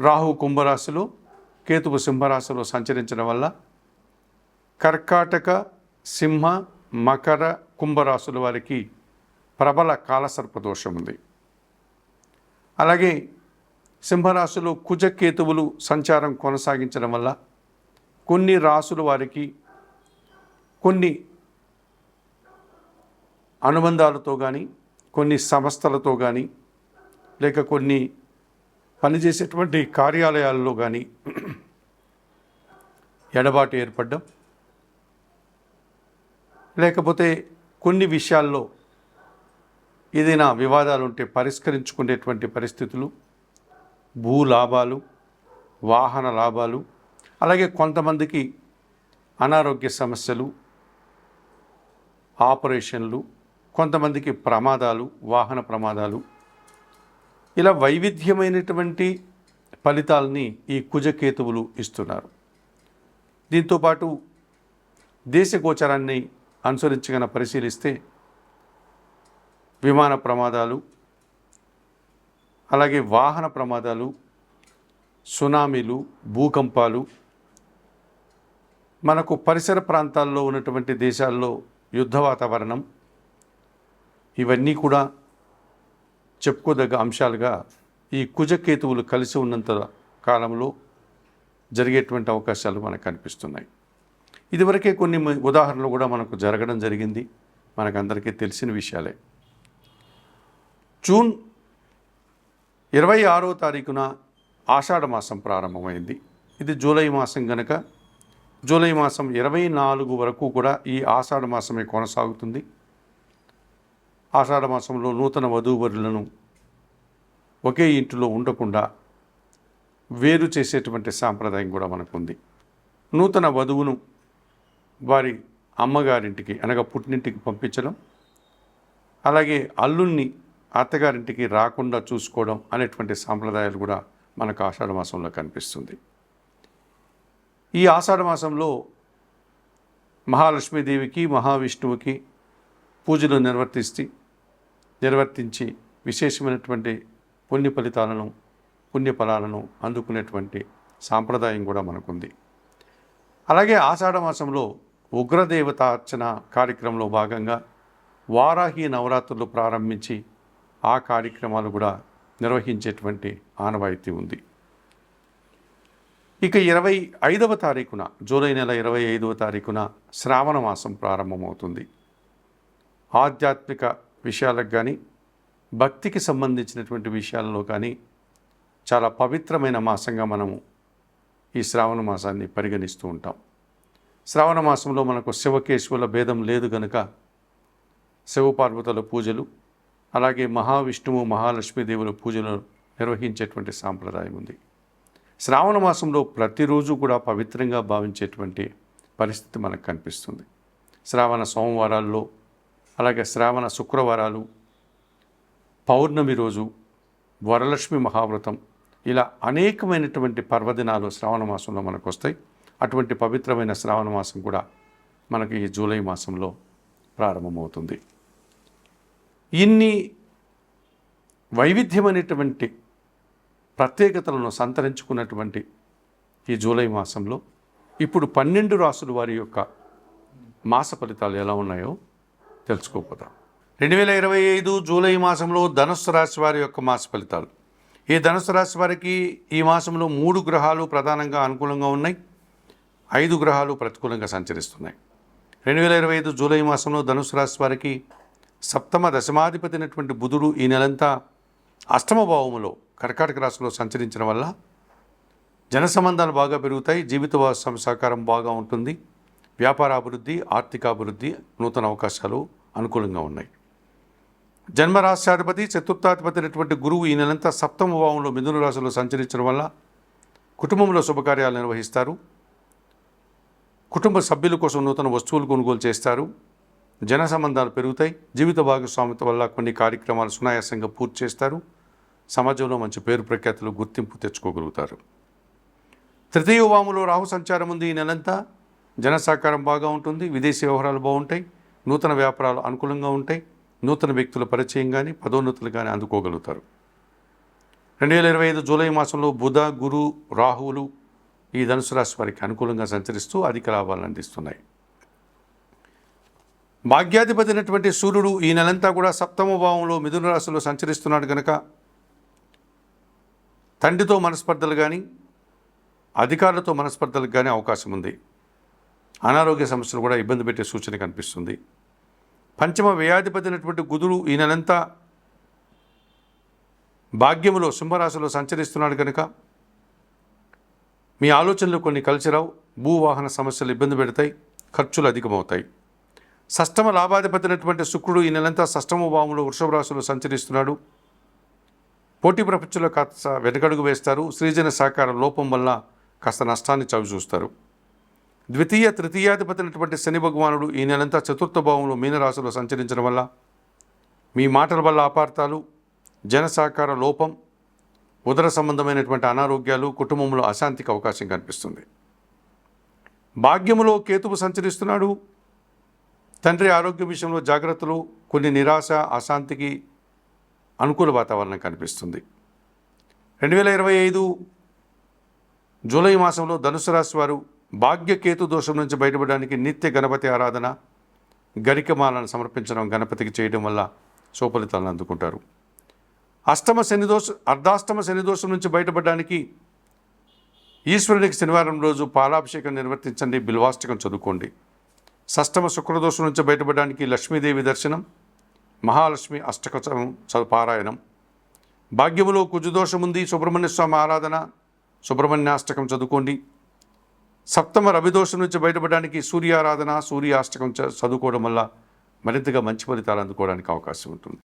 రాహు కుంభరాశిలో కేతువు సింహరాశిలో సంచరించడం వల్ల కర్కాటక సింహ మకర కుంభరాశుల వారికి ప్రబల కాలసర్ప దోషం ఉంది. అలాగే సింహరాశిలో కుజకేతువులు సంచారం కొనసాగించడం వల్ల కొన్ని రాసుల వారికి కొన్ని అనుబంధాలతో కానీ కొన్ని సంస్థలతో కానీ లేక కొన్ని పనిచేసేటువంటి కార్యాలయాల్లో కానీ ఎడబాటు ఏర్పడడం లేకపోతే కొన్ని విషయాల్లో ఏదైనా వివాదాలు ఉంటే పరిష్కరించుకునేటువంటి పరిస్థితులు భూ లాభాలు వాహన లాభాలు అలాగే కొంతమందికి అనారోగ్య సమస్యలు ఆపరేషన్లు కొంతమందికి ప్రమాదాలు వాహన ప్రమాదాలు ఇలా వైవిధ్యమైనటువంటి ఫలితాలని ఈ కుజకేతువులు ఇస్తున్నారు. దీంతోపాటు దేశ గోచరాన్ని అనుసరించగన పరిశీలిస్తే విమాన ప్రమాదాలు అలాగే వాహన ప్రమాదాలు సునామీలు భూకంపాలు మనకు పరిసర ప్రాంతాల్లో ఉన్నటువంటి దేశాల్లో యుద్ధ వాతావరణం ఇవన్నీ కూడా చెప్పుకోదగ్గ అంశాలుగా ఈ కుజకేతువులు కలిసి ఉన్నంత కాలంలో జరిగేటువంటి అవకాశాలు మనకు కనిపిస్తున్నాయి. ఇదివరకే కొన్ని ఉదాహరణలు కూడా మనకు జరగడం జరిగింది. మనకందరికీ తెలిసిన విషయాలే. జూన్ ఇరవై ఆరో తారీఖున ఆషాఢ మాసం ప్రారంభమైంది. ఇది జూలై మాసం గనక. జూలై మాసం ఇరవై నాలుగు వరకు కూడా ఈ ఆషాఢ మాసమే కొనసాగుతుంది. ఆషాఢ మాసంలో నూతన వధూవరులను ఒకే ఇంటిలో ఉండకుండా వేరు చేసేటువంటి సాంప్రదాయం కూడా మనకుంది. నూతన వధువును వారి అమ్మగారింటికి అనగా పుట్టినింటికి పంపించడం అలాగే అల్లుణ్ణి అత్తగారింటికి రాకుండా చూసుకోవడం అనేటువంటి సాంప్రదాయాలు కూడా మనకు ఆషాఢ మాసంలో కనిపిస్తుంది. ఈ ఆషాఢ మాసంలో మహాలక్ష్మీదేవికి మహావిష్ణువుకి పూజలు నిర్వర్తిస్తే నిర్వర్తించి విశేషమైనటువంటి పుణ్య ఫలితాలను పుణ్యఫలాలను అందుకునేటువంటి సాంప్రదాయం కూడా మనకుంది. అలాగే ఆషాఢ మాసంలో ఉగ్రదేవత అర్చన కార్యక్రమంలో భాగంగా వారాహి నవరాత్రులు ప్రారంభించి ఆ కార్యక్రమాలు కూడా నిర్వహించేటువంటి ఆనవాయితీ ఉంది. ఇక ఇరవై ఐదవ తారీఖున జూలై నెల ఇరవై ఐదవ తారీఖున శ్రావణ మాసం ప్రారంభమవుతుంది. ఆధ్యాత్మిక విషయాలకు కానీ భక్తికి సంబంధించినటువంటి విషయాల్లో కానీ చాలా పవిత్రమైన మాసంగా మనము ఈ శ్రావణ మాసాన్ని పరిగణిస్తూ ఉంటాం. శ్రావణ మాసంలో మనకు శివకేశవుల భేదం లేదు గనుక శివపార్వతుల పూజలు అలాగే మహావిష్ణువు మహాలక్ష్మీదేవుల పూజలు నిర్వహించేటువంటి సాంప్రదాయం ఉంది. శ్రావణ మాసంలో ప్రతిరోజు కూడా పవిత్రంగా భావించేటువంటి పరిస్థితి మనకు కనిపిస్తుంది. శ్రావణ సోమవారాల్లో అలాగే శ్రావణ శుక్రవారాలు పౌర్ణమి రోజు వరలక్ష్మి మహావ్రతం ఇలా అనేకమైనటువంటి పర్వదినాలు శ్రావణ మాసంలో మనకు వస్తాయి అటువంటి పవిత్రమైన శ్రావణ మాసం కూడా మనకి ఈ జూలై మాసంలో ప్రారంభమవుతుంది. ఇన్ని వైవిధ్యమైనటువంటి ప్రత్యేకతలను సంతరించుకున్నటువంటి ఈ జూలై మాసంలో ఇప్పుడు పన్నెండు రాసుల వారి యొక్క మాస ఫలితాలు ఎలా ఉన్నాయో తెలుసుకోపోతాం. రెండు వేల ఇరవై ఐదు జూలై మాసంలో ధనుస్సు రాశి వారి యొక్క మాస ఫలితాలు. ఈ ధనుస్సు రాశి వారికి ఈ మాసంలో మూడు గ్రహాలు ప్రధానంగా అనుకూలంగా ఉన్నాయి. ఐదు గ్రహాలు ప్రతికూలంగా సంచరిస్తున్నాయి. రెండు వేల ఇరవై ఐదు జూలై మాసంలో ధనుసు రాశి వారికి సప్తమ దశమాధిపతి అయినటువంటి బుధుడు ఈ నెలంతా అష్టమ భావములో కర్కాటక రాశిలో సంచరించడం వల్ల జన సంబంధాలు బాగా పెరుగుతాయి. జీవిత సహకారం బాగా ఉంటుంది. వ్యాపార అభివృద్ధి ఆర్థికాభివృద్ధి నూతన అవకాశాలు అనుకూలంగా ఉన్నాయి. జన్మరాశ్యాధిపతి చతుర్థాధిపతి అయినటువంటి గురువు ఈ నెలంతా సప్తమ భావంలో మిథున రాశిలో సంచరించడం వల్ల కుటుంబంలో శుభకార్యాలు నిర్వహిస్తారు. కుటుంబ సభ్యుల కోసం నూతన వస్తువులు కొనుగోలు చేస్తారు. జన సంబంధాలు పెరుగుతాయి. జీవిత భాగస్వామిత వల్ల కొన్ని కార్యక్రమాలు సునాయాసంగా పూర్తి చేస్తారు. సమాజంలో మంచి పేరు ప్రఖ్యాతులు గుర్తింపు తెచ్చుకోగలుగుతారు. తృతీయ వాములో రాహు సంచారం ఉంది ఈ నెలంతా. జన సహకారం బాగా ఉంటుంది విదేశీ వ్యవహారాలు బాగుంటాయి నూతన వ్యాపారాలు అనుకూలంగా ఉంటాయి నూతన వ్యక్తుల పరిచయం కానీ పదోన్నతులు కానీ అందుకోగలుగుతారు. రెండు వేల ఇరవై ఐదు జూలై మాసంలో బుధ గురు రాహువులు ఈ ధనుసు రాశి వారికి అనుకూలంగా సంచరిస్తూ అధిక లాభాలను అందిస్తున్నాయి. భాగ్యాధిపతి అయినటువంటి సూర్యుడు ఈ నెలంతా కూడా సప్తమ భావంలో మిథున రాశిలో సంచరిస్తున్నాడు కనుక తండ్రితో మనస్పర్ధలు కానీ అధికారులతో మనస్పర్ధలకు కానీ అవకాశం ఉంది. అనారోగ్య సమస్యలు కూడా ఇబ్బంది పెట్టే సూచన కనిపిస్తుంది. పంచమ వ్యయాధిపతి అయినటువంటి గుదుడు ఈ నెలంతా భాగ్యములో సింహరాశిలో సంచరిస్తున్నాడు కనుక మీ ఆలోచనలు కొన్ని కలిసిరావు. భూవాహన సమస్యలు ఇబ్బంది పెడతాయి ఖర్చులు అధికమవుతాయి. షష్టమ లాభాధిపతినటువంటి శుక్రుడు ఈ నెలంతా షష్టమ భావంలో వృషభ రాశిలో సంచరిస్తున్నాడు. పోటీ ప్రపంచంలో కాస్త వెనకడుగు వేస్తారు. సృజన సహకార లోపం వల్ల కాస్త నష్టాన్ని చవి చూస్తారు. ద్వితీయ తృతీయాధిపతి అయినటువంటి శని భగవానుడు ఈ నెలంతా చతుర్థ భావంలో మీనరాశిలో సంచరించడం వల్ల మీ మాటల వల్ల అపార్థాలు జనసహకార లోపం ఉదర సంబంధమైనటువంటి అనారోగ్యాలు కుటుంబంలో అశాంతికి అవకాశం కనిపిస్తుంది. భాగ్యములో కేతువు సంచరిస్తున్నాడు. తండ్రి ఆరోగ్య విషయంలో జాగ్రత్తలు కొన్ని నిరాశ అశాంతికి అనుకూల వాతావరణం కనిపిస్తుంది. రెండు వేల ఇరవై ఐదు జూలై మాసంలో ధనుసు రాశి వారు భాగ్యకేతు దోషం నుంచి బయటపడడానికి నిత్య గణపతి ఆరాధన గరికమాలను సమర్పించడం గణపతికి చేయడం వల్ల సుఫలితాలను అందుకుంటారు. అష్టమ శని దోష అర్ధాష్టమ శని దోషం నుంచి బయటపడడానికి ఈశ్వరునికి శనివారం రోజు పాలాభిషేకం నిర్వర్తించండి బిల్వాష్టకం చదువుకోండి. షష్టమ శుక్రదోషం నుంచి బయటపడడానికి లక్ష్మీదేవి దర్శనం మహాలక్ష్మి అష్టకం పారాయణం. భాగ్యములో కుజుదోషం ఉంది సుబ్రహ్మణ్య స్వామి ఆరాధన సుబ్రహ్మణ్యాష్టకం చదువుకోండి. సప్తమ రవిదోషం నుంచి బయటపడడానికి సూర్యారాధన సూర్యాష్టకం చ- చదువుకోవడం వల్ల మరింతగా మంచి ఫలితాలు అందుకోవడానికి అవకాశం ఉంటుంది.